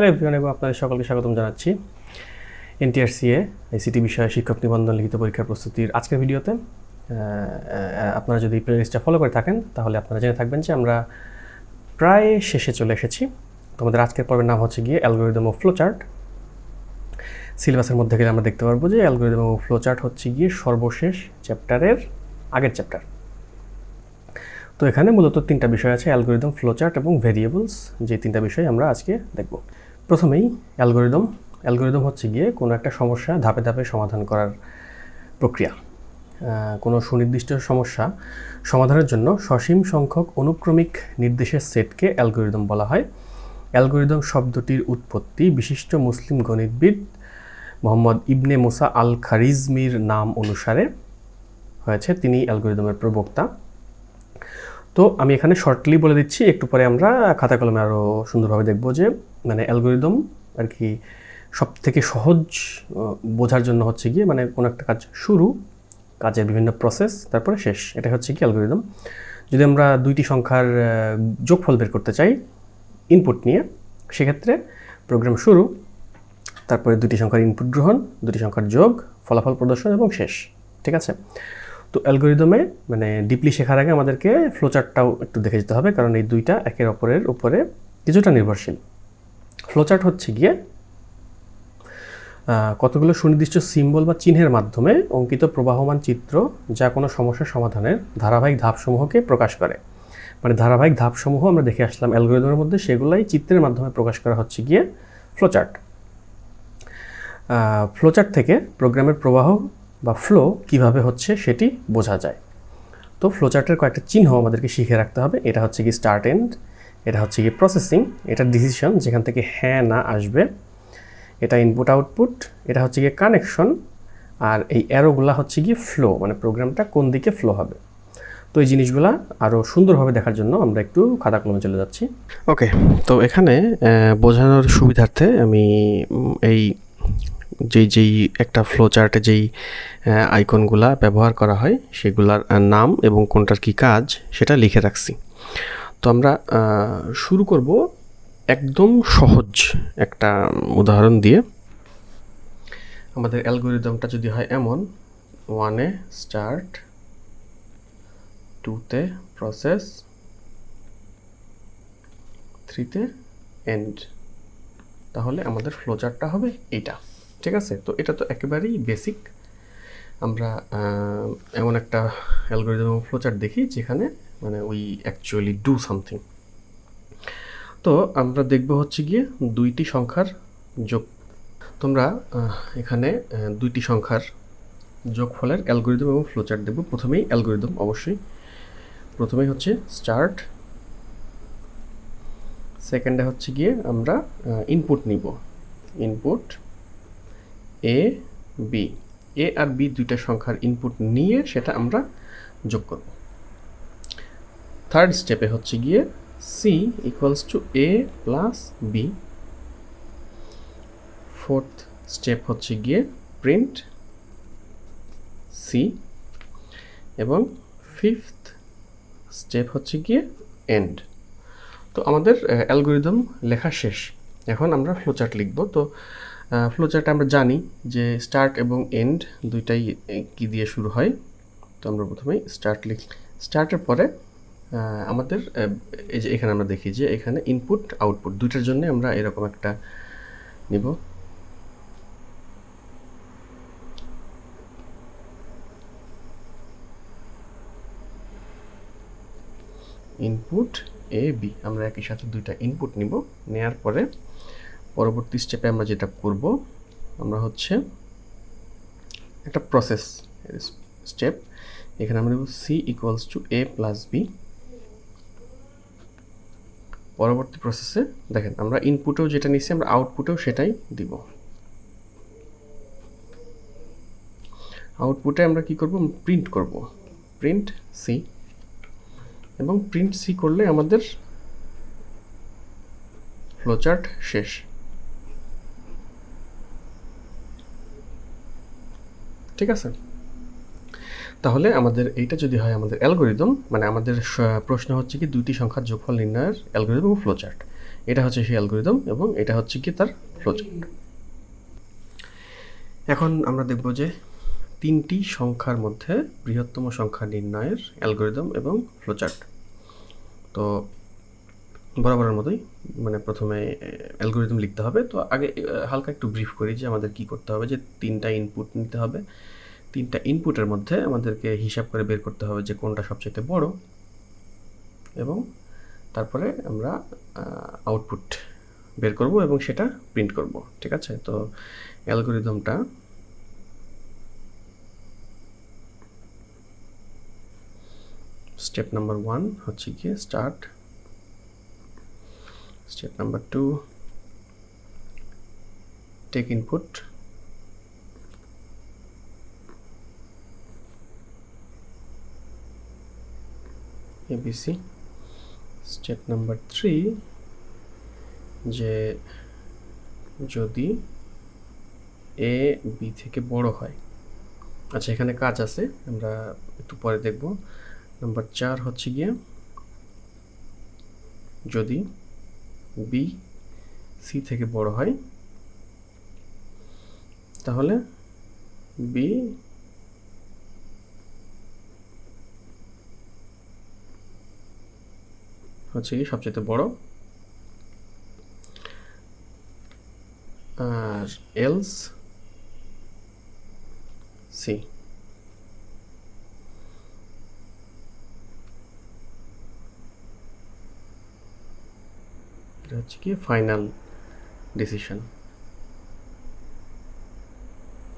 Hello everyone এবং আপনাদের সকলকে স্বাগতম জানাচ্ছি এনটিআরসিএ আইসিটি বিষয়ে শিক্ষক নিবন্ধন লিখিত পরীক্ষার প্রস্তুতির আজকের ভিডিওতে। আপনারা যদি প্লেলিস্টটা ফলো করে থাকেন, তাহলে আপনারা জেনে থাকবেন যে আমরা প্রায় শেষে চলে এসেছি। তোমাদের আজকের পর্বের নাম হচ্ছে গিয়ে অ্যালগোরিদম ও ফ্লোচার্ট সিলেবাসের মধ্যে গেলে আমরা দেখতে পারব যে অ্যালগোরিদম ও ফ্লোচার্ট হচ্ছে গিয়ে সর্বশেষ চ্যাপ্টারের আগের চ্যাপ্টার। তো এখানে মূলত তিনটা বিষয় আছে অ্যালগোরিদম ফ্লোচার্ট এবং ভেরিয়েবলস যে তিনটা বিষয় আমরা আজকে দেখব। প্রথমেই অ্যালগোরিদম। অ্যালগোরিদম হচ্ছে গিয়ে কোনো একটা সমস্যা ধাপে ধাপে সমাধান করার প্রক্রিয়া। কোনো সুনির্দিষ্ট সমস্যা সমাধানের জন্য সসীম সংখ্যক অনুক্রমিক নির্দেশের সেটকে অ্যালগোরিদম বলা হয়। অ্যালগোরিদম শব্দটির উৎপত্তি বিশিষ্ট মুসলিম গণিতবিদ মোহাম্মদ ইবনে মুসা আল খারিজমির নাম অনুসারে হয়েছে। তিনি অ্যালগোরিদমের প্রবক্তা। তো আমি এখানে শর্টলি বলে দিচ্ছি, একটু পরে আমরা খাতা কলমে আরও সুন্দরভাবে দেখব যে মানে অ্যালগোরিদম আর কি সব থেকে সহজ বোঝার জন্য হচ্ছে গিয়ে মানে কোনো একটা কাজ শুরু, কাজের বিভিন্ন প্রসেস তারপরে শেষ। এটা হচ্ছে কি অ্যালগোরিদম যদি আমরা দুইটি সংখ্যার যোগফল বের করতে চাই ইনপুট নিয়ে, সেক্ষেত্রে প্রোগ্রাম শুরু, তারপরে দুটি সংখ্যার ইনপুট গ্রহণ দুটি সংখ্যার যোগ, ফলাফল প্রদর্শন এবং শেষ। ঠিক আছে? তো অ্যালগোরিদমে মানে ডিপলি শেখার আগে আমাদেরকে ফ্লোচার্টটাও একটু দেখে যেতে হবে, কারণ এই দুইটা একের অপরের উপরে কিছুটা নির্ভরশীল। ফ্লোচার্ট হচ্ছে গিয়ে কতগুলো সুনির্দিষ্ট সিম্বল বা চিহ্নের মাধ্যমে অঙ্কিত প্রবাহমান চিত্র যা কোনো সমস্যার সমাধানের ধারাবাহিক ধাপসমূহকে প্রকাশ করে। মানে ধারাবাহিক ধাপসমূহ আমরা দেখে আসলাম অ্যালগোরিদমের মধ্যে, সেগুলাই চিত্রের মাধ্যমে প্রকাশ করা হচ্ছে গিয়ে ফ্লোচার্ট ফ্লোচার্ট থেকে প্রোগ্রামের প্রবাহ বা ফ্লো কীভাবে হচ্ছে সেটি বোঝা যায়। তো ফ্লোচার্টের কয়েকটা চিহ্ন আমাদেরকে শিখে রাখতে হবে। এটা হচ্ছে কি স্টার্ট এন্ড এটা হচ্ছে কি প্রসেসিং এটা ডিসিশন যেখান থেকে হ্যাঁ না আসবে, এটা ইনপুট আউটপুট এটা হচ্ছে গিয়ে কানেকশন আর এই অ্যারোগুলা হচ্ছে গিয়ে ফ্লো মানে প্রোগ্রামটা কোন দিকে ফ্লো হবে। তো এই জিনিসগুলা আরও সুন্দরভাবে দেখার জন্য আমরা একটু খাতা কলমে চলে যাচ্ছি। ওকে তো এখানে বোঝানোর সুবিধার্থে আমি এই যেই যেই একটা ফ্লো চার্টে যেই আইকনগুলা ব্যবহার করা হয়, সেগুলার নাম এবং কোনটার কি কাজ সেটা লিখে রাখছি। তো আমরা শুরু করব একদম সহজ একটা উদাহরণ দিয়ে। আমাদের অ্যালগোরিদমটা যদি হয় এমন ওয়ানে স্টার্ট টুতে প্রসেস থ্রিতে এন্ড তাহলে আমাদের ফ্লোচার্টটা হবে এইটা। ঠিক আছে? তো এটা তো একেবারেই বেসিক আমরা এমন একটা অ্যালগোরিদম ফ্লোচার্ট দেখি যেখানে মানে উই অ্যাকচুয়ালি ডু সামথিং তো আমরা দেখব হচ্ছে গিয়ে দুইটি সংখ্যার যোগ। তোমরা এখানে দুইটি সংখ্যার যোগফলের অ্যালগোরিদম এবং ফ্লোচার্ট দেখব। প্রথমেই অ্যালগোরিদম অবশ্যই। প্রথমেই হচ্ছে স্টার্ট সেকেন্ডে হচ্ছে গিয়ে আমরা ইনপুট নিব। ইনপুট এ বি এ আর বি দুইটা সংখ্যার ইনপুট নিয়ে সেটা আমরা যোগ করব। থার্ড স্টেপে হচ্ছে গিয়ে C equals to A plus B fourth step হচ্ছে গিয়ে প্রিন্ট সি এবং ফিফথ স্টেপ হচ্ছে গিয়ে এন্ড তো আমাদের অ্যালগোরিদম লেখা শেষ। এখন আমরা ফ্লোচার্ট লিখব। তো ফ্লোচার্ট আমরা জানি যে স্টার্ট এবং এন্ড দুইটাই কি দিয়ে শুরু হয়। তো আমরা প্রথমে স্টার্ট লিখ। স্টার্টের পরে আমাদের এই যে এখানে আমরা দেখি যে এখানে ইনপুট আউটপুট দুইটার জন্য আমরা এরকম একটা নিব। ইনপুট এ বি আমরা একই সাথে দুইটা ইনপুট নিব। নেয়ার পরে পরবর্তী স্টেপে আমরা যেটা করব, আমরা হচ্ছে একটা প্রসেস স্টেপ এখানে আমরা দেব C equals to A plus B পরবর্তী প্রসেসে দেখেন, আমরা ইনপুটেও যেটা নিচ্ছি আমরা আউটপুটেও সেটাই দিব। আউটপুটে আমরা কি করব? প্রিন্ট করব। প্রিন্ট সি এবং প্রিন্ট সি করলে আমাদের ফ্লোচার্ট শেষ। ঠিক আছে? তাহলে আমাদের এইটা যদি হয় আমাদের অ্যালগোরিদম মানে আমাদের প্রশ্ন হচ্ছে কি দুইটি সংখ্যার যোগফল নির্ণয়ের অ্যালগোরিদম এবং ফ্লোচার্ট। এটা হচ্ছে সেই অ্যালগোরিদম এবং এটা হচ্ছে কি তার ফ্লোচার্ট। এখন আমরা দেখব যে তিনটি সংখ্যার মধ্যে বৃহত্তম সংখ্যা নির্ণয়ের অ্যালগোরিদম এবং ফ্লোচার্ট। তো বরাবরের মতোই মানে প্রথমে অ্যালগোরিদম লিখতে হবে। তো আগে হালকা একটু ব্রিফ করি যে আমাদের কি করতে হবে, যে তিনটা ইনপুট নিতে হবে। তিনটা ইনপুটের মধ্যে আমাদেরকে হিসাব করে বের করতে হবে যে কোনটা সবচেয়ে বড় এবং তারপরে আমরা আউটপুট বের করব এবং সেটা প্রিন্ট করব, ঠিক আছে? তো অ্যালগোরিদমটা স্টেপ নাম্বার ওয়ান হচ্ছে গিয়ে start step number two take input A B C step number three যে যদি এ বি থেকে বড় হয়। আচ্ছা এখানে কাজ আছে। আমরা একটু পরে দেখব। নাম্বার চার হচ্ছে গিয়ে যদি বি সি থেকে বড় হয় তাহলে বি হচ্ছে কি সবচেয়ে বড়। আর এলস সি এটা হচ্ছে কি? ফাইনাল ডিসিশন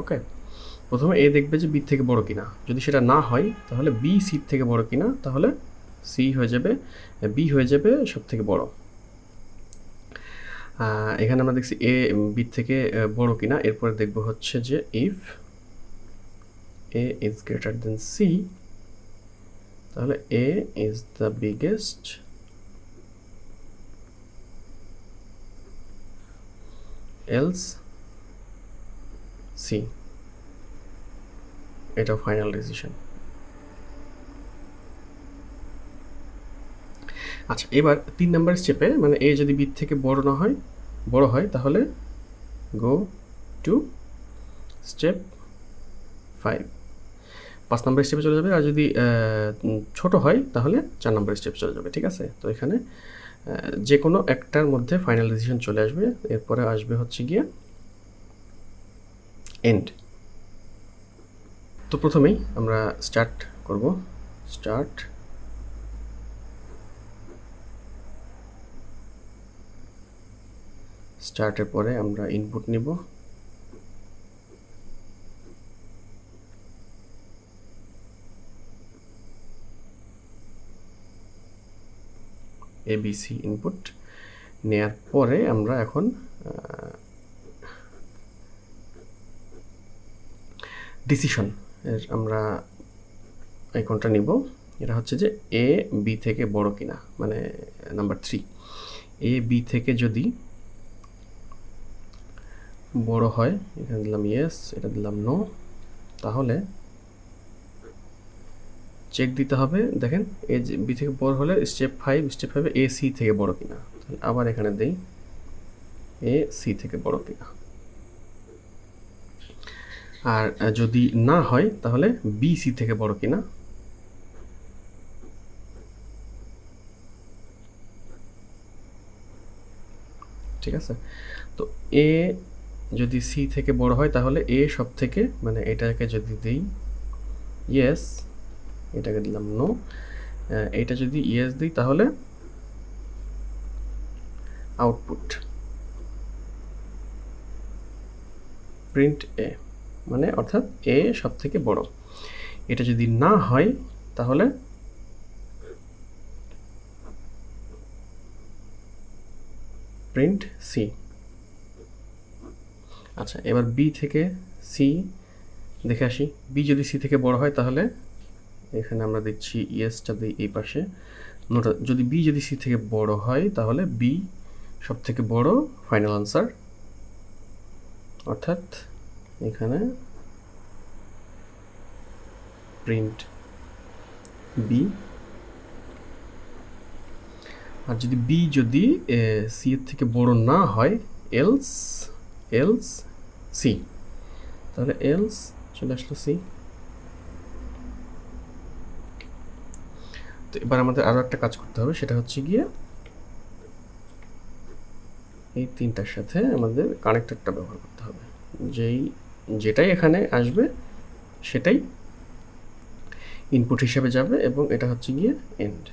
ওকে প্রথমে এ দেখবে যে বি থেকে বড় কিনা। যদি সেটা না হয়, তাহলে বি সি থেকে বড় কিনা, তাহলে সি হয়ে যাবে বি হয়ে যাবে সব থেকে বড় এখানে আমরা দেখছি এ বি থেকে বড় কিনা। এরপরে দেখব হচ্ছে যে if A is greater than C তাহলে A is the biggest else C এটা ফাইনাল ডিসিশন আচ্ছা এবার তিন নাম্বার স্টেপে মানে এ যদি বি থেকে বড় না হয়, বড় হয়, তাহলে গো টু স্টেপ ফাইভ পাঁচ নাম্বার স্টেপে চলে যাবে, আর যদি ছোট হয়, তাহলে চার নাম্বার স্টেপে চলে যাবে, ঠিক আছে? তো এখানে যে কোনো একটার মধ্যে ফাইনাল ডিসিশন চলে আসবে। এরপরে আসবে হচ্ছে গিয়ে এন্ড তো প্রথমেই আমরা স্টার্ট করব। স্টার্ট স্টার্টের পরে আমরা ইনপুট নিব। এবিসি ইনপুট নেয়ার পরে আমরা এখন ডিসিশন আমরা আইকনটা নিব। এটা হচ্ছে যে এ বি থেকে বড় কিনা মানে নাম্বার থ্রি এ বি থেকে যদি বড় হয়, এখানে দিলাম ইয়েস এটা দিলাম নো তাহলে চেক দিতে হবে। দেখেন এ বি থেকে বড় হলে স্টেপ ফাইভ স্টেপ ফাইভে এ সি থেকে বড় কিনা। তাহলে আবার এখানে দেই এ সি থেকে বড় কিনা। আর যদি না হয়, তাহলে বি সি থেকে বড় কিনা। ঠিক আছে? তো এ যদি সি থেকে বড় হয়, তাহলে এ সব থেকে মানে এটাকে যদি দিই ইয়েস এটাকে দিলাম নো। এটা যদি ইয়েস দিই তাহলে আউটপুট প্রিন্ট এ মানে অর্থাৎ এ সব থেকে বড়। এটা যদি না হয় তাহলে প্রিন্ট সি আচ্ছা এবার বি থেকে সি দেখে আসি। বি যদি সি থেকে বড় হয় তাহলে এখানে আমরা দিচ্ছি ইয়েসটা দিই এই পাশে। নোটা যদি বি যদি সি থেকে বড় হয়, তাহলে বি সব থেকে বড় ফাইনাল আনসার অর্থাৎ এখানে প্রিন্ট বি আর যদি বি যদি সি এর থেকে বড় না হয় এলস এলস সি তাহলে এলস চলে আসলো সি এবার আমাদের আরও একটা কাজ করতে হবে, সেটা হচ্ছে গিয়ে এই তিনটার সাথে আমাদের কানেক্টরটা ব্যবহার করতে হবে। যেই যেটাই এখানে আসবে, সেটাই ইনপুট হিসেবে যাবে এবং এটা হচ্ছে গিয়ে এন্ড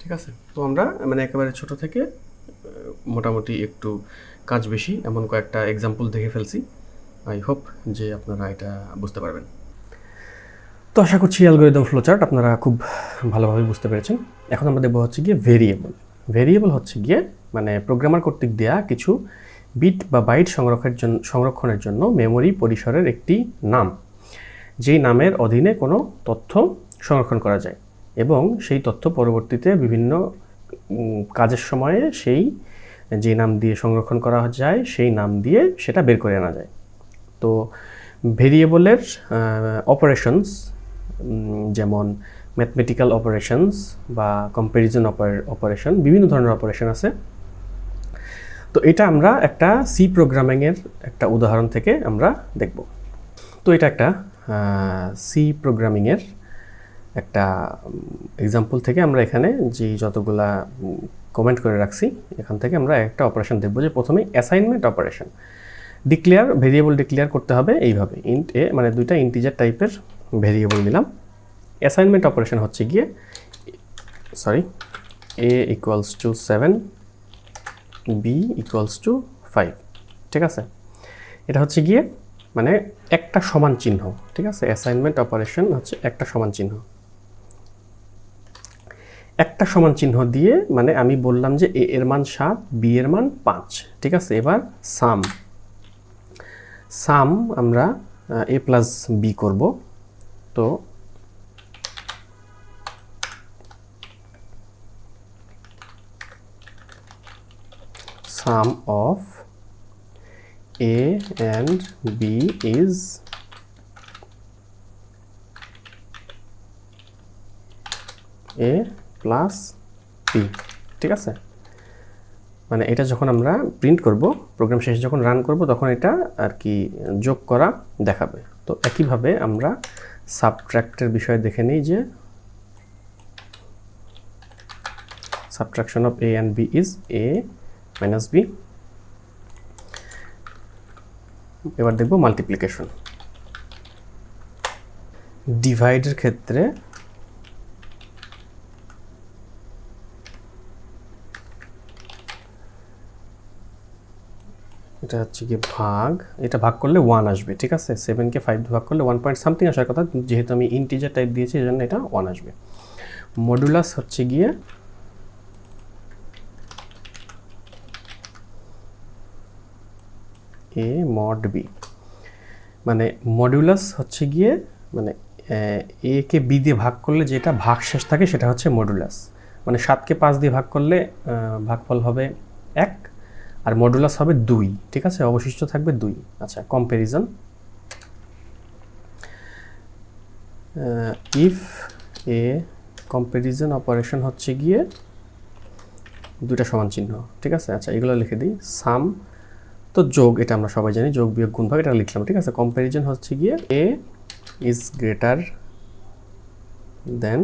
ঠিক আছে? তো আমরা মানে একেবারে ছোট থেকে মোটামুটি একটু কাজ বেশি, এমন কয়েকটা এক্সাম্পল দেখে ফেলছি। আই হোপ যে আপনারা এটা বুঝতে পারবেন। তো আশা করছি অ্যালগোরিদম ফ্লোচার্ট আপনারা খুব ভালোভাবে বুঝতে পেরেছেন। এখন আমরা দেখব হচ্ছে গিয়ে ভেরিয়েবল। ভেরিয়েবল হচ্ছে গিয়ে মানে প্রোগ্রামার কর্তৃক দেয়া কিছু বিট বা বাইট সংরক্ষণের জন্য সংরক্ষণের জন্য মেমরি পরিসরের একটি নাম। যেই নামের অধীনে কোনো তথ্য সংরক্ষণ করা যায় এবং সেই তথ্য পরবর্তীতে বিভিন্ন কাজের সময়ে সেই যে নাম দিয়ে সংরক্ষণ করা যায়, সেই নাম দিয়ে সেটা বের করে আনা যায়। তো ভেরিয়েবলের অপারেশনস যেমন ম্যাথমেটিক্যাল অপারেশনস বা কম্প্যারিজন অপারেশন বিভিন্ন ধরনের অপারেশন আছে। তো এটা আমরা একটা সি প্রোগ্রামিংয়ের একটা উদাহরণ থেকে আমরা দেখব। তো এটা একটা সি প্রোগ্রামিংয়ের একটা এক্সাম্পল থেকে আমরা এখানে যে যতগুলা কমেন্ট করে রাখছি, এখান থেকে আমরা একটা অপারেশন দেখব যে প্রথমে assignment operation declare variable declare করতে হবে এইভাবে। ইন্ট এ মানে দুইটা ইন্টিজার টাইপের ভেরিয়েবল নিলাম। অ্যাসাইনমেন্ট অপারেশন হচ্ছে গিয়ে sorry A equals to seven B equals to five ঠিক আছে? এটা হচ্ছে গিয়ে মানে একটা সমান চিহ্ন, ঠিক আছে? অ্যাসাইনমেন্ট অপারেশন হচ্ছে একটা সমান চিহ্ন। একটা সমান চিহ্ন দিয়ে মানে আমি বললাম যে এ এর মান সাত, বি এর মান পাঁচ, ঠিক আছে? এবার সাম সাম আমরা এ প্লাস বি করব। তো sum of a and b is a plus B, ঠিক আছে? মানে এটা যখন আমরা প্রিন্ট করব প্রোগ্রাম শেষে যখন রান করব, তখন এটা আর কি যোগ করা দেখাবে। তো একইভাবে আমরা সাবট্র্যাক্টের বিষয়ে দেখে নিই যে subtraction of A and B is A minus B এবার দেখব মাল্টিপ্লিকেশন ডিভাইডের ক্ষেত্রে এটা হচ্ছে গিয়ে ভাগ। এটা ভাগ করলে ওয়ান আসবে, ঠিক আছে? সেভেনকে ফাইভ ভাগ করলে ওয়ান পয়েন্ট সামথিং আসার কথা, যেহেতু আমি ইন্টিজার টাইপ দিয়েছি এই জন্য এটা ওয়ান আসবে। মডুলাস হচ্ছে গিয়ে এ মড বি মানে মডিউলাস হচ্ছে গিয়ে মানে এ কে বি দিয়ে ভাগ করলে যেটা ভাগ শেষ থাকে সেটা হচ্ছে মডুলাস মানে সাতকে পাঁচ দিয়ে ভাগ করলে ভাগফল হবে এক আর মডুলাস হবে দুই, ঠিক আছে? অবশিষ্ট থাকবে দুই। আচ্ছা comparison if A comparison operation হচ্ছে গিয়ে দুইটা সমান চিহ্ন, ঠিক আছে? আচ্ছা এগুলো লিখে দিই। সাম তো যোগ, এটা আমরা সবাই জানি, যোগ, বিয়োগ, গুণ, ভাগ, এটা লিখলাম, ঠিক আছে? কম্প্যারিজন হচ্ছে গিয়ে A is greater than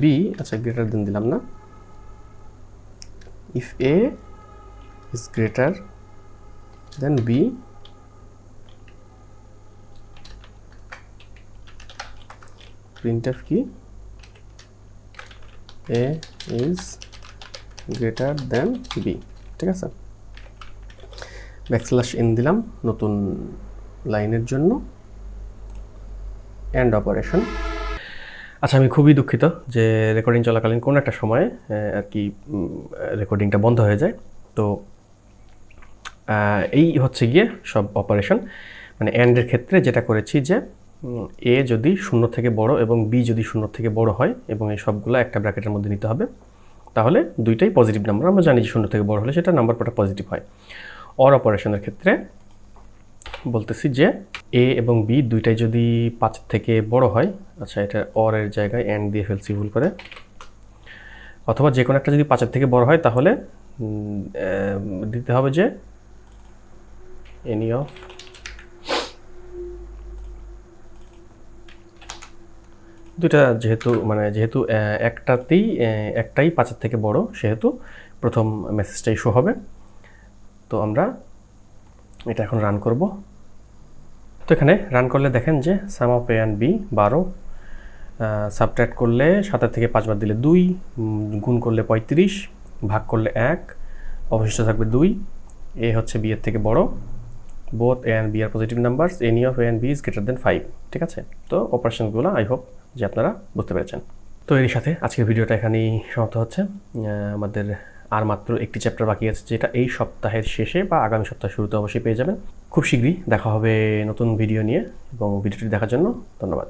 B আচ্ছা গ্রেটার দেন দিলাম না। If A is greater than B printf কি A is greater than B ঠিক আছে? ব্যাকস্ল্যাশ এন দিলাম নতুন লাইনের জন্য। অ্যান্ড অপারেশন আচ্ছা আমি খুবই দুঃখিত যে রেকর্ডিং চলাকালীন কোনো একটা সময়ে আর কি রেকর্ডিংটা বন্ধ হয়ে যায়। তো এই হচ্ছে গিয়ে সব অপারেশন মানে অ্যান্ডের ক্ষেত্রে যেটা করেছি যে এ যদি শূন্য থেকে বড় এবং বি যদি শূন্য থেকে বড় হয় এবং এই সবগুলো একটা ব্র্যাকেটের মধ্যে নিতে হবে, তাহলে দুইটাই পজিটিভ নাম্বার আমরা জানি যে শূন্য থেকে বড় হলে সেটা নাম্বার পটা পজিটিভ হয়। অর অপারেশনের ক্ষেত্রে বলতেছি যে এ এবং বি দুইটাই যদি পাঁচের থেকে বড় হয় আচ্ছা এটা অরের জায়গায় অ্যান্ড দিয়ে ফেলছি ভুল করে। অথবা যে কোনো একটা যদি পাঁচের থেকে বড় হয়, তাহলে দিতে হবে যে এনি অফ দুইটা যেহেতু মানে যেহেতু একটাতেই একটাই পাঁচের থেকে বড় সেহেতু প্রথম মেসেজটাই শো হবে। তো আমরা এটা এখন রান করব। তো এখানে রান করলে দেখেন যে sum of A and B বারো সাবট্র্যাক্ট করলে সাতের থেকে পাঁচবার দিলে দুই গুণ করলে পঁয়ত্রিশ, ভাগ করলে এক, অবশিষ্ট থাকবে দুই এ হচ্ছে বিয়ের থেকে বড়। Both A and B are positive numbers any of A and B is greater than five ঠিক আছে? তো অপারেশনগুলো আই হোপ যে আপনারা বুঝতে পেরেছেন। তো এর সাথে আজকের ভিডিওটা এখানেই সমাপ্ত হচ্ছে। আমাদের আর মাত্র একটি চ্যাপ্টার বাকি আছে, যেটা এই সপ্তাহের শেষে বা আগামী সপ্তাহের শুরুতে অবশ্যই পেয়ে যাবেন। খুব শীঘ্রই দেখা হবে নতুন ভিডিও নিয়ে এবং ভিডিওটি দেখার জন্য ধন্যবাদ।